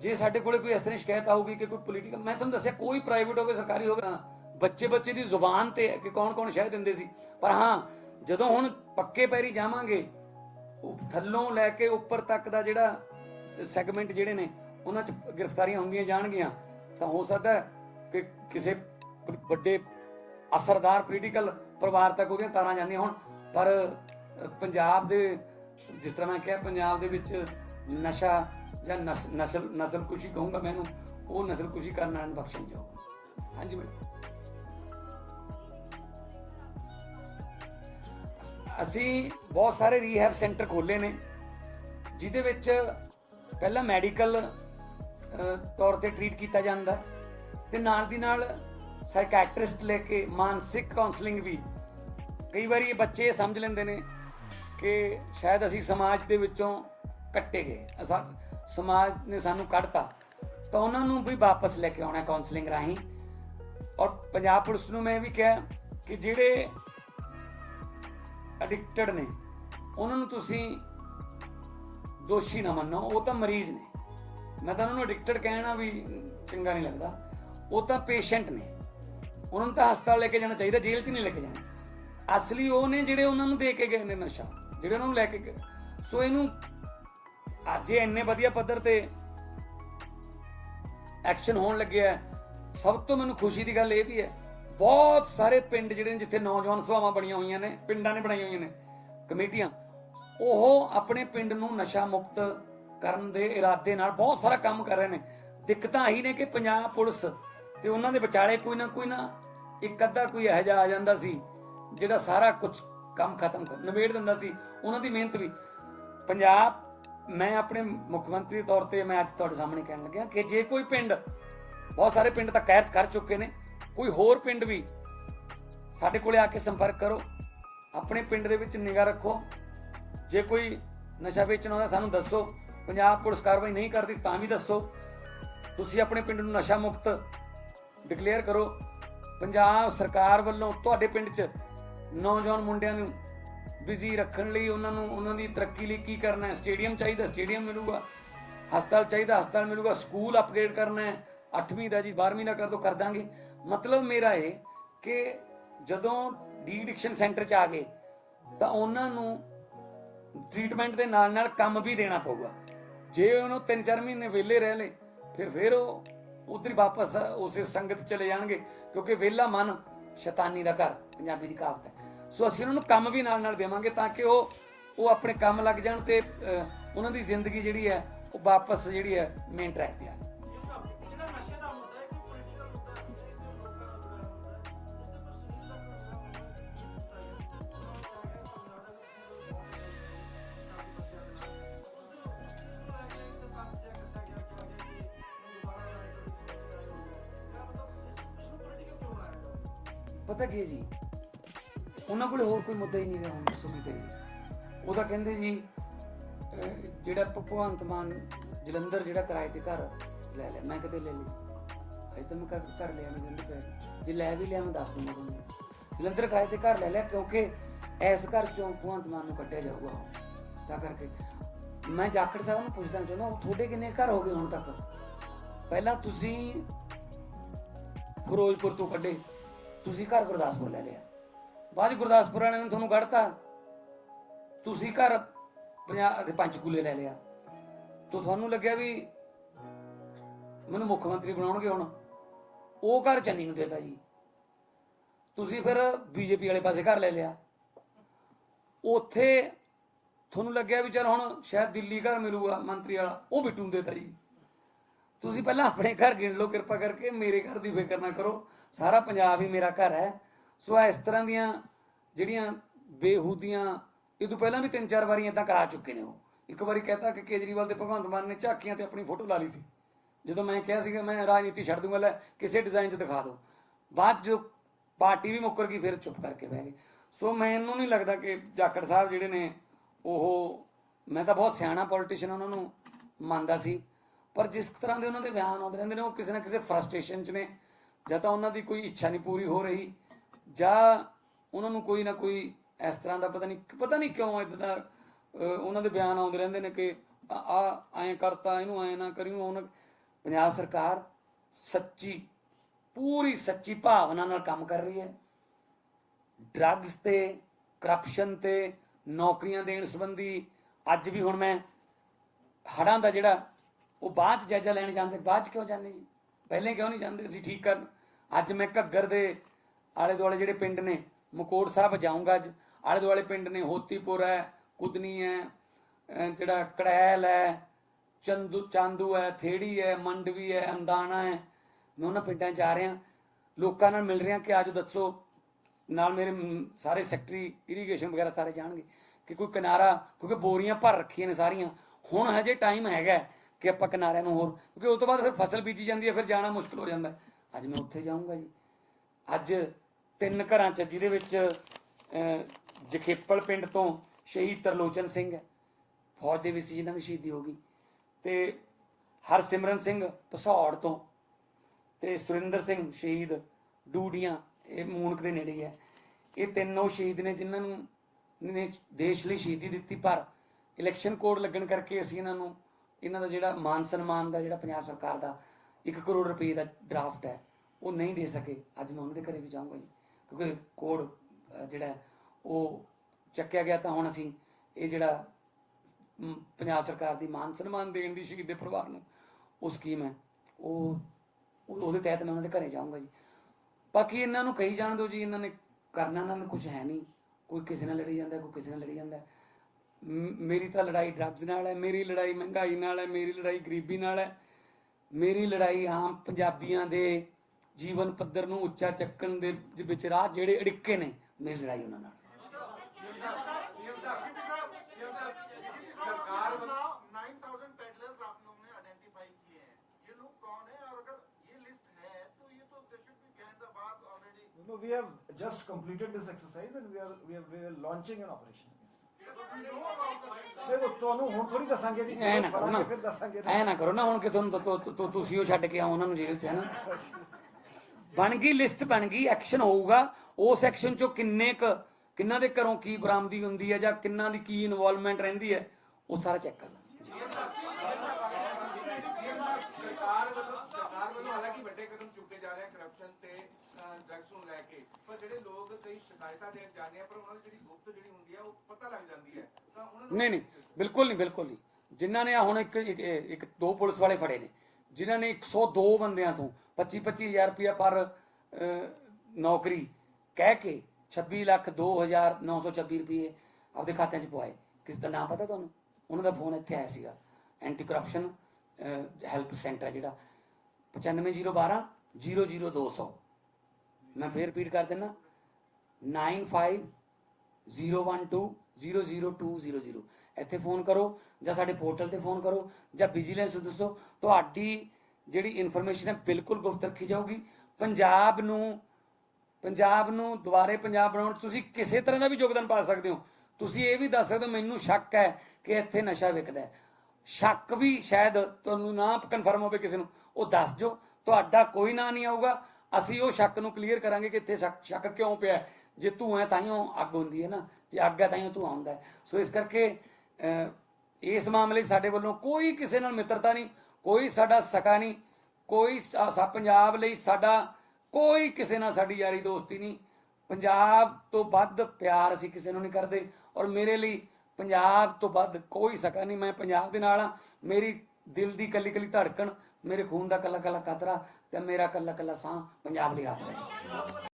ਜੇ ਸਾਡੇ ਕੋਲੇ ਕੋਈ ਇਸ ਤਰ੍ਹਾਂ ਸ਼ਿਕਾਇਤ ਆਊਗੀ ਕਿ ਕੋਈ ਪੋਲੀਟੀਕਲ ਮੈਂ ਤੁਹਾਨੂੰ ਦੱਸਿਆ ਕੋਈ ਪ੍ਰਾਈਵੇਟ ਹੋਵੇ, ਸਰਕਾਰੀ ਹੋਵੇ ਬੱਚੇ ਬੱਚੇ ਦੀ ਜ਼ੁਬਾਨ ਤੇ ਹੈ ਕਿ ਕੌਣ ਕੌਣ ਸ਼ਹਿ ਦਿੰਦੇ ਸੀ। ਪਰ ਹਾਂ, ਜਦੋਂ ਹੁਣ ਪੱਕੇ ਪੈਰੀ ਜਾਵਾਂਗੇ ਥੱਲੋਂ ਲੈ ਕੇ ਉੱਪਰ ਤੱਕ ਦਾ ਜਿਹੜਾ ਸੈਗਮੈਂਟ ਜਿਹੜੇ ਨੇ, ਉਹਨਾਂ 'ਚ ਗ੍ਰਿਫਤਾਰੀਆਂ ਹੁੰਦੀਆਂ ਜਾਣਗੀਆਂ। ਤਾਂ ਹੋ ਸਕਦਾ ਕਿ ਕਿਸੇ ਵੱਡੇ ਅਸਰਦਾਰ ਪੋਲੀਟੀਕਲ ਪਰਿਵਾਰ ਤੱਕ ਉਹਦੀਆਂ ਤਾਰਾਂ ਜਾਂਦੀਆਂ ਹੋਣ। ਪਰ ਪੰਜਾਬ ਦੇ ਜਿਸ ਤਰ੍ਹਾਂ ਮੈਂ ਕਿਹਾ, ਪੰਜਾਬ ਦੇ ਵਿੱਚ ਨਸ਼ਾ ਜਾਂ ਨਸ- ਨਸਲ ਨਸਲ ਕੁਸ਼ੀ ਕਹੂੰਗਾ ਮੈਨੂੰ ਉਹ ਨਸਲ ਕੁਸ਼ੀ ਕਰਨ ਨਾਲ ਬਖਸ਼ਣ ਜਾਊਗਾ। ਹਾਂਜੀ ਮੈਡਮ ਅਸੀਂ ਬਹੁਤ ਸਾਰੇ ਰੀਹੈਬ ਸੈਂਟਰ ਖੋਲੇ ਨੇ, ਜਿਹਦੇ ਵਿੱਚ ਪਹਿਲਾਂ ਮੈਡੀਕਲ ਤੌਰ ਤੇ ਟ੍ਰੀਟ ਕੀਤਾ ਜਾਂਦਾ, ਤੇ ਨਾਲ ਦੀ ਨਾਲ ਸਾਈਕੈਟ੍ਰਿਸਟ ਲੈ ਕੇ ਮਾਨਸਿਕ ਕਾਉਂਸਲਿੰਗ ਵੀ। ਕਈ ਵਾਰੀ ਇਹ ਬੱਚੇ ਸਮਝ ਲੈਂਦੇ ਨੇ ਕਿ ਸ਼ਾਇਦ ਅਸੀਂ ਸਮਾਜ ਦੇ ਵਿੱਚੋਂ ਕੱਟੇ ਗਏ। ਅਸਾਂ ਸਮਾਜ ਨੇ ਸਾਨੂੰ ਕੱਢਤਾ। ਤਾਂ ਉਹਨਾਂ ਨੂੰ ਵੀ ਵਾਪਸ ਲੈ ਕੇ ਆਉਣਾ ਕਾਉਂਸਲਿੰਗ ਰਾਹੀਂ। ਔਰ ਪੰਜਾਬ ਪੁਲਿਸ ਨੂੰ ਮੈਂ ਇਹ ਵੀ ਕਿਹਾ ਕਿ ਜਿਹੜੇ ਐਡਿਕਟਡ ਨੇ, ਉਹਨਾਂ ਨੂੰ ਤੁਸੀਂ ਦੋਸ਼ੀ ਨਾ ਮੰਨੋ। ਉਹ ਤਾਂ ਮਰੀਜ਼ ਨੇ। ਮੈਂ ਤਾਂ ਉਹਨਾਂ ਨੂੰ ਐਡਿਕਟਡ ਕਹਿਣਾ ਵੀ ਚੰਗਾ ਨਹੀਂ ਲੱਗਦਾ। ਉਹ ਤਾਂ ਪੇਸ਼ੈਂਟ ਨੇ। ਉਹਨਾਂ ਨੂੰ ਤਾਂ ਹਸਪਤਾਲ ਲੈ ਕੇ ਜਾਣਾ ਚਾਹੀਦਾ, ਜੇਲ੍ਹ 'ਚ ਨਹੀਂ ਲੈ ਕੇ ਜਾਣਾ। ਅਸਲੀ ਉਹ ਨੇ ਜਿਹੜੇ ਉਹਨਾਂ ਨੂੰ ਦੇ ਕੇ ਗਏ ਨੇ ਨਸ਼ਾ, ਜਿਹੜੇ ਉਹਨਾਂ ਨੂੰ ਲੈ ਕੇ ਗਏ। ਸੋ ਇਹਨੂੰ ਅੱਜ ਇਹ ਇੰਨੇ ਵਧੀਆ ਪੱਧਰ ਤੇ ਐਕਸ਼ਨ ਹੋਣ ਲੱਗਿਆ ਸਭ ਤੋਂ ਮੈਨੂੰ ਖੁਸ਼ੀ ਦੀ ਗੱਲ ਇਹ ਵੀ ਹੈ, ਬਹੁਤ ਸਾਰੇ ਪਿੰਡ ਜਿਹੜੇ ਨੇ, ਜਿੱਥੇ ਨੌਜਵਾਨ ਸਭਾਵਾਂ ਬਣੀਆਂ ਹੋਈਆਂ ਨੇ, ਪਿੰਡਾਂ ਨੇ ਬਣਾਈਆਂ ਹੋਈਆਂ ਨੇ, ਕਮੇਟੀਆਂ, ਉਹ ਆਪਣੇ ਪਿੰਡ ਨੂੰ ਨਸ਼ਾ ਮੁਕਤ ਕਰਨ ਦੇ ਇਰਾਦੇ ਨਾਲ ਬਹੁਤ ਸਾਰਾ ਕੰਮ ਕਰ ਰਹੇ ਨੇ। ਦਿੱਕਤਾਂ ਆਹੀ ਨੇ ਕਿ ਪੰਜਾਬ ਪੁਲਿਸ ਤੇ ਉਹਨਾਂ ਦੇ ਵਿਚਾਲੇ ਕੋਈ ਨਾ ਕੋਈ ਨਾ ਇੱਕ ਅੱਧਾ ਕੋਈ ਇਹੋ ਜਿਹਾ ਆ ਜਾਂਦਾ ਸੀ, ਜਿਹੜਾ ਸਾਰਾ ਕੁਝ ਕੰਮ ਖਤਮ ਕਰ ਨਿਬੇੜ ਦਿੰਦਾ ਸੀ। ਉਹਨਾਂ ਦੀ ਮਿਹਨਤ ਵੀ। ਪੰਜਾਬ ਮੈਂ ਆਪਣੇ ਮੁੱਖ ਮੰਤਰੀ ਦੇ ਤੌਰ ਤੇ ਮੈਂ ਅੱਜ ਤੁਹਾਡੇ ਸਾਹਮਣੇ ਕਹਿਣ ਲੱਗਿਆ ਕਿ ਜੇ ਕੋਈ ਪਿੰਡ, ਬਹੁਤ ਸਾਰੇ ਪਿੰਡ ਤਾਂ ਕੈਦ ਕਰ ਚੁੱਕੇ ਨੇ, ਕੋਈ ਹੋਰ ਪਿੰਡ ਵੀ ਸਾਡੇ ਕੋਲੇ ਆ ਕੇ ਸੰਪਰਕ ਕਰੋ, ਆਪਣੇ ਪਿੰਡ ਦੇ ਵਿੱਚ ਨਿਗਾਹ ਰੱਖੋ, ਜੇ ਕੋਈ ਨਸ਼ਾ ਵੇਚਣ ਆਉਂਦਾ ਸਾਨੂੰ ਦੱਸੋ, ਪੰਜਾਬ ਪੁਲਿਸ ਕਾਰਵਾਈ ਨਹੀਂ ਕਰਦੀ ਤਾਂ ਵੀ ਦੱਸੋ, ਤੁਸੀਂ ਆਪਣੇ ਪਿੰਡ ਨੂੰ ਨਸ਼ਾ ਮੁਕਤ ਡਿਕਲੇਅਰ ਕਰੋ, ਪੰਜਾਬ ਸਰਕਾਰ ਵੱਲੋਂ ਤੁਹਾਡੇ ਪਿੰਡ 'ਚ ਨੌਜਵਾਨ ਮੁੰਡਿਆਂ ਨੂੰ ਬਿਜ਼ੀ ਰੱਖਣ ਲਈ ਉਹਨਾਂ ਨੂੰ, ਉਹਨਾਂ ਦੀ ਤਰੱਕੀ ਲਈ ਕੀ ਕਰਨਾ ਹੈ? ਸਟੇਡੀਅਮ ਚਾਹੀਦਾ, ਸਟੇਡੀਅਮ ਮਿਲੂਗਾ। ਹਸਪਤਾਲ ਚਾਹੀਦਾ, ਹਸਪਤਾਲ ਮਿਲੂਗਾ। ਸਕੂਲ ਅਪਗ੍ਰੇਡ ਕਰਨਾ ਹੈ। 8ਵੀਂ ਦਾ ਜੀ 12ਵੀਂ ਦਾ ਕਰ ਦੋ, ਕਰ ਦਾਂਗੇ। ਮਤਲਬ ਮੇਰਾ ਇਹ ਕਿ ਜਦੋਂ ਡੀ ਐਡਿਕਸ਼ਨ ਸੈਂਟਰ 'ਚ ਆ ਗਏ, ਤਾਂ ਉਹਨਾਂ ਨੂੰ ਟ੍ਰੀਟਮੈਂਟ ਦੇ ਨਾਲ ਨਾਲ ਕੰਮ ਵੀ ਦੇਣਾ ਪਊਗਾ। ਜੇ ਉਹਨੂੰ 3-4 ਮਹੀਨੇ ਵਿਹਲੇ ਰਹਿ ਲੇ ਫਿਰ ਫਿਰ ਉਹ ਉਧਰ ਹੀ ਵਾਪਸ ਉਸੇ ਸੰਗਤ ਚਲੇ ਜਾਣਗੇ। ਕਿਉਂਕਿ ਵਿਹਲਾ ਮਨ ਸ਼ੈਤਾਨੀ ਦਾ ਘਰ, ਪੰਜਾਬੀ ਦੀ ਕਹਾਵਤ ਹੈ। ਸੋ ਅਸੀਂ ਉਹਨਾਂ ਨੂੰ ਕੰਮ ਵੀ ਨਾਲ ਨਾਲ ਦੇਵਾਂਗੇ ਤਾਂ ਕਿ ਉਹ ਉਹ ਆਪਣੇ ਕੰਮ ਲੱਗ ਜਾਣ ਤੇ ਉਹਨਾਂ ਦੀ ਜ਼ਿੰਦਗੀ ਜਿਹੜੀ ਹੈ, ਉਹ ਵਾਪਸ ਜਿਹੜੀ ਹੈ ਮੇਨ ਟਰੈਕ ਤੇ ਆ ਪਤਾ ਕੀ ਹੈ ਜੀ? ਉਹਨਾਂ ਕੋਲੇ ਹੋਰ ਕੋਈ ਮੁੱਦਾ ਹੀ ਨਹੀਂ ਰਿਹਾ ਹੁਣ ਦੱਸੋ ਕੀ ਉਹ ਤਾਂ ਕਹਿੰਦੇ ਜੀ ਜਿਹੜਾ ਭਗਵੰਤ ਮਾਨ ਜਲੰਧਰ ਜਿਹੜਾ ਕਿਰਾਏ ਤੇ ਘਰ ਲੈ ਲਿਆ, ਮੈਂ ਕਿਤੇ ਲੈ ਲਈ ਅਜੇ ਤਾਂ ਮੈਂ ਘਰ ਘਰ ਲਿਆ ਨਹੀਂ ਜਲੰਧਰ ਪੈ ਜੇ ਲੈ ਵੀ ਲਿਆ ਮੈਂ ਦੱਸ ਦੂੰਗਾ ਤੁਹਾਨੂੰ। ਜਲੰਧਰ ਕਿਰਾਏ ਤੇ ਘਰ ਲੈ ਲਿਆ ਕਿਉਂਕਿ ਇਸ ਘਰ ਚੋਂ ਭਗਵੰਤ ਮਾਨ ਨੂੰ ਕੱਢਿਆ ਜਾਊਗਾ ਤਾਂ ਕਰਕੇ ਮੈਂ ਜਾਖੜ ਸਾਹਿਬ ਨੂੰ ਪੁੱਛਦਾ ਚਾਹੁੰਦਾ, ਉਹ ਤੁਹਾਡੇ ਕਿੰਨੇ ਘਰ ਹੋ ਗਏ ਹੁਣ ਤੱਕ? ਪਹਿਲਾਂ ਤੁਸੀਂ ਫਿਰੋਜ਼ਪੁਰ ਤੋਂ ਕੱਢੇ, ਤੁਸੀਂ ਘਰ ਗੁਰਦਾਸਪੁਰ ਲੈ ਲਿਆ। ਬਾਅਦ ਗੁਰਦਾਸਪੁਰ ਵਾਲਿਆਂ ਨੇ ਤੁਹਾਨੂੰ ਕੱਢਤਾ। ਤੁਸੀਂ ਘਰ ਪੰਜਾਬ ਪੰਚਕੂਲੇ ਲੈ ਲਿਆ। ਤਾਂ ਤੁਹਾਨੂੰ ਲੱਗਿਆ ਵੀ ਮੈਨੂੰ ਮੁੱਖ ਮੰਤਰੀ ਬਣਾਉਣਗੇ ਹੁਣ। ਉਹ ਘਰ ਚੰਨੀ ਨੂੰ ਦੇਤਾ ਜੀ। ਤੁਸੀਂ ਫਿਰ ਬੀਜੇਪੀ ਵਾਲੇ ਪਾਸੇ ਘਰ ਲੈ ਲਿਆ। ਉੱਥੇ ਤੁਹਾਨੂੰ ਲੱਗਿਆ ਵੀ ਚਲ ਹੁਣ ਸ਼ਾਇਦ ਦਿੱਲੀ ਘਰ ਮਿਲੂਗਾ, ਮੰਤਰੀ ਵਾਲਾ। ਉਹ ਬਿੱਟੂ ਨੂੰ ਦੇਤਾ ਜੀ। ਤੁਸੀਂ ਪਹਿਲਾਂ ਆਪਣੇ ਘਰ ਗਿਣ ਲਓ, ਕਿਰਪਾ ਕਰਕੇ ਮੇਰੇ ਘਰ ਦੀ ਫਿਕਰ ਨਾ ਕਰੋ। ਸਾਰਾ ਪੰਜਾਬ ਹੀ ਮੇਰਾ ਘਰ ਹੈ। ਸੋ ਇਸ ਤਰ੍ਹਾਂ ਦੀਆਂ ਜਿਹੜੀਆਂ ਬੇਹੂਦੀਆਂ, ਇਹ ਤੋਂ ਪਹਿਲਾਂ ਵੀ ਤਿੰਨ ਚਾਰ ਵਾਰੀ ਇਦਾਂ ਕਰਾ ਚੁੱਕੇ ਨੇ ਉਹ। ਇੱਕ ਵਾਰੀ ਕਹਤਾ ਕਿ ਕੇਜਰੀਵਾਲ ਤੇ ਭਗਵੰਤ ਮਾਨ ਨੇ ਝਾਕੀਆਂ ਤੇ ਆਪਣੀ ਫੋਟੋ ਲਾ ਲਈ ਸੀ। ਜਦੋਂ ਮੈਂ ਕਿਹਾ ਸੀਗਾ, ਮੈਂ ਰਾਜਨੀਤੀ ਛੱਡ ਦੂੰਗਾ, ਲੈ ਕਿਸੇ ਡਿਜ਼ਾਈਨ 'ਚ ਦਿਖਾ ਦਿਓ ਬਾਅਦ 'ਚ ਜਦੋਂ ਪਾਰਟੀ ਵੀ ਮੁੱਕਰ ਗਈ, ਫਿਰ ਚੁੱਪ ਕਰਕੇ ਬਹਿ ਗਏ। ਸੋ ਮੈਨੂੰ ਨਹੀਂ ਲੱਗਦਾ ਕਿ ਜਾਖੜ ਸਾਹਿਬ ਜਿਹੜੇ ਨੇ, ਉਹ ਮੈਂ ਤਾਂ ਬਹੁਤ ਸਿਆਣਾ ਪੋਲੀਟੀਸ਼ੀਅਨ ਉਹਨਾਂ ਨੂੰ ਮੰਨਦਾ ਸੀ। ਪਰ ਜਿਸ ਤਰ੍ਹਾਂ ਦੇ ਉਹਨਾਂ ਦੇ ਬਿਆਨ ਆਉਂਦੇ ਰਹਿੰਦੇ ਨੇ, ਉਹ ਕਿਸੇ ਨਾ ਕਿਸੇ ਫਰਸਟ੍ਰੇਸ਼ਨ 'ਚ ਨੇ। ਜਾਂ ਤਾਂ ਉਹਨਾਂ ਦੀ ਕੋਈ ਇੱਛਾ ਨਹੀਂ ਪੂਰੀ ਹੋ ਰਹੀ। ਜਾਂ ਉਹਨਾਂ ਨੂੰ ਕੋਈ ਨਾ ਕੋਈ ਇਸ ਤਰ੍ਹਾਂ ਦਾ ਪਤਾ ਨਹੀਂ ਪਤਾ ਨਹੀਂ ਕਿਉਂ ਇਦਾਂ ਦਾ ਉਹਨਾਂ ਦੇ ਬਿਆਨ ਆਉਂਦੇ ਰਹਿੰਦੇ ਨੇ ਕਿ ਆ ਐਂ ਕਰਤਾ, ਇਹਨੂੰ ਐਂ ਨਾ ਕਰਿਓ ਹੁਣ ਪੰਜਾਬ ਸਰਕਾਰ ਸੱਚੀ, ਪੂਰੀ ਸੱਚੀ ਭਾਵਨਾ ਨਾਲ ਕੰਮ ਕਰ ਰਹੀ ਹੈ। ਡਰੱਗਸ ਤੇ ਕਰਪਸ਼ਨ ਤੇ ਨੌਕਰੀਆਂ ਦੇਣ ਸੰਬੰਧੀ ਅੱਜ ਵੀ ਹੁਣ ਮੈਂ ਹੜਾਂ ਦਾ ਜਿਹੜਾ, ਉਹ ਬਾਅਦ ਚ ਜਾਇਜ਼ਾ ਲੈਣ ਜਾਂਦੇ, ਬਾਅਦ ਚ ਕਿਉਂ ਜਾਂਦੇ ਜੀ? ਪਹਿਲੇ ਕਿਉਂ ਨਹੀਂ ਜਾਂਦੇ? ਅਸੀਂ ਠੀਕ ਕਰਨ, ਅੱਜ ਮੈਂ ਘੱਗਰ ਦੇ ਆਲੇ ਦੁਆਲੇ ਜਿਹੜੇ ਪਿੰਡ ਨੇ, ਮਕੋੜ ਸਾਹਿਬ ਜਾਊਂਗਾ ਅੱਜ। ਆਲੇ ਦੁਆਲੇ ਪਿੰਡ ਨੇ ਹੋਤੀਪੁਰ ਹੈ, ਕੁਦਨੀ ਹੈ ਜਿਹੜਾ ਕੜੈਲ ਹੈ, ਚੰਦੂ, ਚਾਂਦੂ ਹੈ, ਥੇੜੀ ਹੈ, ਮੰਡਵੀ ਹੈ ਅੰਦਾਣਾ ਹੈ। ਮੈਂ ਉਹਨਾਂ ਪਿੰਡਾਂ 'ਚ ਜਾ ਰਿਹਾ। ਲੋਕਾਂ ਨਾਲ ਮਿਲ ਰਿਹਾ ਕਿ ਅੱਜ ਦੱਸੋ, ਨਾਲ ਮੇਰੇ ਸਾਰੇ ਸੈਕਟਰੀ ਇਰੀਗੇਸ਼ਨ ਵਗੈਰਾ ਸਾਰੇ ਜਾਣਗੇ ਕਿ ਕੋਈ ਕਿਨਾਰਾ, ਕਿਉਂਕਿ ਬੋਰੀਆਂ ਭਰ ਰੱਖੀਆਂ ਨੇ ਸਾਰੀਆਂ। ਹੁਣ ਹਜੇ ਟਾਈਮ ਹੈਗਾ ਕਿ ਆਪਾਂ ਕਿਨਾਰਿਆਂ ਨੂੰ ਹੋਰ, ਕਿਉਂਕਿ ਉਸ ਤੋਂ ਬਾਅਦ ਫਿਰ ਫਸਲ ਬੀਜੀ ਜਾਂਦੀ ਹੈ, ਫਿਰ ਜਾਣਾ ਮੁਸ਼ਕਲ ਹੋ ਜਾਂਦਾ ਅੱਜ ਮੈਂ ਉੱਥੇ ਜਾਊਂਗਾ ਜੀ। ਅੱਜ ਤਿੰਨ ਘਰਾਂ 'ਚ, ਜਿਹਦੇ ਵਿੱਚ ਜਖੇਪਲ ਪਿੰਡ ਤੋਂ ਸ਼ਹੀਦ ਤਰਲੋਚਨ ਸਿੰਘ ਹੈ। ਫੌਜ ਦੇ ਵਿੱਚ ਸੀ, ਜਿਨ੍ਹਾਂ ਦੀ ਸ਼ਹੀਦੀ ਹੋ ਗਈ। ਤੇ ਹਰਸਿਮਰਨ ਸਿੰਘ ਪਸੌੜ ਤੋਂ ਤੇ ਸੁਰਿੰਦਰ ਸਿੰਘ ਸ਼ਹੀਦ ਡੂਡੀਆਂ, ਇਹ ਮੂਨਕ ਦੇ ਨੇੜੇ ਹੈ ਇਹ ਤਿੰਨੋਂ ਸ਼ਹੀਦ ਨੇ ਜਿਨ੍ਹਾਂ ਨੂੰ, ਨੇ ਦੇਸ਼ ਲਈ ਸ਼ਹੀਦੀ ਦਿੱਤੀ, ਪਰ ਇਲੈਕਸ਼ਨ ਕੋਡ ਲੱਗਣ ਕਰਕੇ ਅਸੀਂ ਇਹਨਾਂ ਨੂੰ, ਇਹਨਾਂ ਦਾ ਜਿਹੜਾ ਮਾਨ ਸਨਮਾਨ ਦਾ, ਜਿਹੜਾ ਪੰਜਾਬ ਸਰਕਾਰ ਦਾ 1 ਕਰੋੜ ਰੁਪਏ ਦਾ ਡਰਾਫਟ ਹੈ, ਉਹ ਨਹੀਂ ਦੇ ਸਕੇ। ਅੱਜ ਮੈਂ ਉਹਨਾਂ ਦੇ ਘਰੇ ਵੀ ਜਾਊਂਗਾ ਜੀ। ਕਿਉਂਕਿ ਕੋਡ ਜਿਹੜਾ ਉਹ ਚੱਕਿਆ ਗਿਆ ਤਾਂ ਹੁਣ ਅਸੀਂ ਇਹ ਜਿਹੜਾ ਪੰਜਾਬ ਸਰਕਾਰ ਦੀ ਮਾਨ ਸਨਮਾਨ ਦੇਣ ਦੀ ਸ਼ਹੀਦ ਦੇ ਪਰਿਵਾਰ ਨੂੰ, ਉਹ ਸਕੀਮ ਹੈ। ਉਹ ਉਹਦੇ ਤਹਿਤ ਮੈਂ ਉਹਨਾਂ ਦੇ ਘਰੇ ਜਾਊਂਗਾ ਜੀ। ਬਾਕੀ ਇਹਨਾਂ ਨੂੰ ਕਹੀ ਜਾਣ ਦਿਓ ਜੀ, ਇਹਨਾਂ ਨੇ ਕਰਨਾ, ਇਹਨਾਂ ਨੂੰ ਕੁਝ ਹੈ ਨਹੀਂ। ਕੋਈ ਕਿਸੇ ਨਾਲ ਲੜੀ ਜਾਂਦਾ, ਕੋਈ ਕਿਸੇ ਨਾਲ ਲੜੀ ਜਾਂਦਾ। ਮ- ਮੇਰੀ ਤਾਂ ਲੜਾਈ ਡਰੱਗਸ ਨਾਲ ਹੈ, ਮੇਰੀ ਲੜਾਈ ਮਹਿੰਗਾਈ ਨਾਲ ਹੈ, ਮੇਰੀ ਲੜਾਈ ਗਰੀਬੀ ਨਾਲ ਹੈ। ਮੇਰੀ ਲੜਾਈ ਆਮ ਪੰਜਾਬੀਆਂ ਦੇ ਜੀਵਨ ਪੱਧਰ ਨੂੰ ਉੱਚਾ ਚੱਕਣ ਦੇ ਜ- ਵਿੱਚ ਰਾਹ ਜਿਹੜੇ ਅੜਿੱਕੇ ਨੇ ਮੇਰੀ ਲੜਾਈ ਉਹਨਾਂ ਨਾਲ सरकार नाउ 9000 पेडलर्स आप लोगों ने आइडेंटिफाई किए हैं ये लोग कौन है और अगर ये लिस्ट है तो ये तो they should B गैंदाबाद already No, we have just completed this exercise and we are we are, we are launching an operation. against it. ਦੇਖੋ ਤੁਹਾਨੂੰ ਹੁਣ ਥੋੜੀ ਦੱਸਾਂਗੇ ਜੀ ਐ ਨਾ ਕਰੋ ਨਾ ਫੜਾਂਗੇ ਫਿਰ ਦੱਸਾਂਗੇ ਐ ਨਾ ਕਰੋ ਨਾ ਹੁਣ ਕਿ ਤੁਹਾਨੂੰ ਤੁ- ਤੁ- ਤੁ- ਤੁਸੀਂ ਉਹ ਛੱਡ ਕੇ ਆਓ ਉਹਨਾਂ ਨੂੰ ਜੇਲ੍ਹ 'ਚ ਹੈ ਨਾ ਬਣ ਗਈ ਲਿਸਟ ਬਣ ਗਈ ਐਕਸ਼ਨ ਹੋਊਗਾ। ਉਸ ਐਕਸ਼ਨ 'ਚੋਂ ਕਿੰਨੇ ਕ ਕਿੰਨਾਂ ਦੇ ਘਰੋਂ ਕੀ ਬਰਾਮਦੀ ਹੁੰਦੀ ਹੈ ਜਾਂ ਕਿੰਨਾਂ ਦੀ ਕੀ ਇਨਵੋਲਵਮੈਂਟ ਰਹਿੰਦੀ ਹੈ ਉਹ ਸਾਰਾ ਚੈੱਕ ਕਰਨਾ ਸਰਕਾਰ ਵੱਲੋਂ ਸਰਕਾਰ ਵੱਲੋਂ ਹਾਲਾਂਕਿ ਵੱਡੇ ਕਦਮ ਚੁੱਕੇ ਜਾ ਰਹੇ ਆ ਕਰਪਸ਼ਨ ਤੇ ਡਰੱਗਸ ਨੂੰ ਲੈ ਕੇ। ਪਰ ਜਿਹੜੇ ਲੋਕ ਕਈ ਸ਼ਿਕਾਇਤਾਂ ਦੇਣ ਜਾਂਦੇ ਆ ਪਰ ਉਹਨਾਂ ਦੀ ਜਿਹੜੀ ਗੁਪਤ ਜਿਹੜੀ ਹੁੰਦੀ ਆ ਉਹ ਪਤਾ ਲੱਗ ਜਾਂਦੀ ਹੈ। ਤਾਂ ਉਹਨਾਂ ਨੂੰ ਨਹੀਂ ਨਹੀਂ ਬਿਲਕੁਲ ਨਹੀਂ ਬਿਲਕੁਲ ਨਹੀਂ। ਜਿਨ੍ਹਾਂ ਨੇ ਹੁਣ ਇੱਕ- ਇੱਕ ਦੋ ਪੁਲਿਸ ਵਾਲੇ ਫੜੇ ਨੇ। ਜਿਨ੍ਹਾਂ ਨੇ 102 ਬੰਦਿਆਂ ਤੋਂ 25 25000 ਰੁਪਇਆ ਪਰ ਨੌਕਰੀ ਕਹਿ ਕੇ 26 ਲੱਖ 2926 ਰੁਪਏ ਆਪਦੇ ਖਾਤਿਆਂ 'ਚ ਪਵਾਏ। ਕਿਸ ਦਾ ਨਾਮ ਪਤਾ ਤੁਹਾਨੂੰ? ਉਹਨਾਂ ਦਾ ਫੋਨ ਇੱਥੇ ਆਇਆ ਸੀਗਾ। ਐਂਟੀ ਕਰਪਸ਼ਨ ਹੈਲਪ ਸੈਂਟਰ ਜਿਹੜਾ। 95012 00200 ਮੈਂ ਫੇਰ ਰਿਪੀਟ ਕਰ ਦਿੰਦਾ। 95 012002000 ਇੱਥੇ ਫੋਨ ਕਰੋ ਜਾਂ ਸਾਡੇ ਪੋਰਟਲ ਤੇ ਫੋਨ ਕਰੋ ਜਾਂ ਵਿਜੀਲੈਂਸ ਨੂੰ ਦੱਸੋ, ਤੁਹਾਡੀ ਜਿਹੜੀ ਇਨਫੋਰਮੇਸ਼ਨ ਹੈ ਬਿਲਕੁਲ ਗੁਪਤ ਰੱਖੀ ਜਾਊਗੀ। ਪੰਜਾਬ ਨੂੰ ਪੰਜਾਬ ਨੂੰ ਦੁਬਾਰੇ ਪੰਜਾਬ ਬਣਾਉਣ 'ਚ ਤੁਸੀਂ ਕਿਸੇ ਤਰ੍ਹਾਂ ਦਾ ਵੀ ਯੋਗਦਾਨ ਪਾ ਸਕਦੇ ਹੋ। ਤੁਸੀਂ ਇਹ ਵੀ ਦੱਸ ਸਕਦੇ ਹੋ, ਮੈਨੂੰ ਸ਼ੱਕ ਹੈ ਕਿ ਇੱਥੇ ਨਸ਼ਾ ਵਿਕਦਾ ਹੈ। ਸ਼ੱਕ ਵੀ ਸ਼ਾਇਦ ਤੁਹਾਨੂੰ ਨਾ ਕਨਫਰਮ ਹੋਵੇ ਕਿਸੇ ਨੂੰ, ਉਹ ਦੱਸ ਦਿਓ। ਤੁਹਾਡਾ ਕੋਈ ਨਾਂ ਨਹੀਂ ਆਊਗਾ। ਅਸੀਂ ਉਹ ਸ਼ੱਕ ਨੂੰ ਕਲੀਅਰ ਕਰਾਂਗੇ ਕਿ ਇੱਥੇ ਸ਼ੱਕ ਸ਼ੱਕ ਕਿਉਂ ਪਿਆ ਹੈ। ਜੇ ਧੂਆਂ ਹੈ ਤਾਈਓ ਅੱਗ ਹੁੰਦੀ ਹੈ ਨਾ। ਜੇ ਅੱਗ ਹੈ ਤਾਂ ਤਾਈਓ ਧੂਆਂ ਹੁੰਦਾ ਸੋ ਇਸ ਕਰਕੇ ਇਸ ਮਾਮਲੇ 'ਚ ਸਾਡੇ ਵੱਲੋਂ ਕੋਈ ਕਿਸੇ ਨਾਲ ਮਿੱਤਰਤਾ ਨਹੀਂ, ਕੋਈ ਸਾਡਾ ਸਕਾ ਨਹੀਂ, ਕੋਈ ਪੰਜਾਬ ਲਈ ਸਾਡਾ ਕੋਈ ਕਿਸੇ ਨਾਲ ਸਾਡੀ ਯਾਰੀ ਦੋਸਤੀ ਨਹੀਂ। ਪੰਜਾਬ ਤੋਂ ਵੱਧ ਪਿਆਰ ਅਸੀਂ ਕਿਸੇ ਨੂੰ ਨਹੀਂ ਕਰਦੇ ਔਰ ਮੇਰੇ ਲਈ ਪੰਜਾਬ ਤੋਂ ਵੱਧ ਕੋਈ ਸਕਾ ਨਹੀਂ। ਮੈਂ ਪੰਜਾਬ ਦੇ ਨਾਲ ਆ ਮੇਰੀ ਦਿਲ ਦੀ ਕੱਲੀ ਕੱਲੀ ਧੜਕਣ, ਮੇਰੇ ਖੂਨ ਦਾ ਕੱਲਾ ਕੱਲਾ ਕਤਰਾ ਤੇ ਮੇਰਾ ਕੱਲਾ ਕੱਲਾ ਸਾਹ ਪੰਜਾਬ ਲਈ ਆਸਰਾ ਹੈ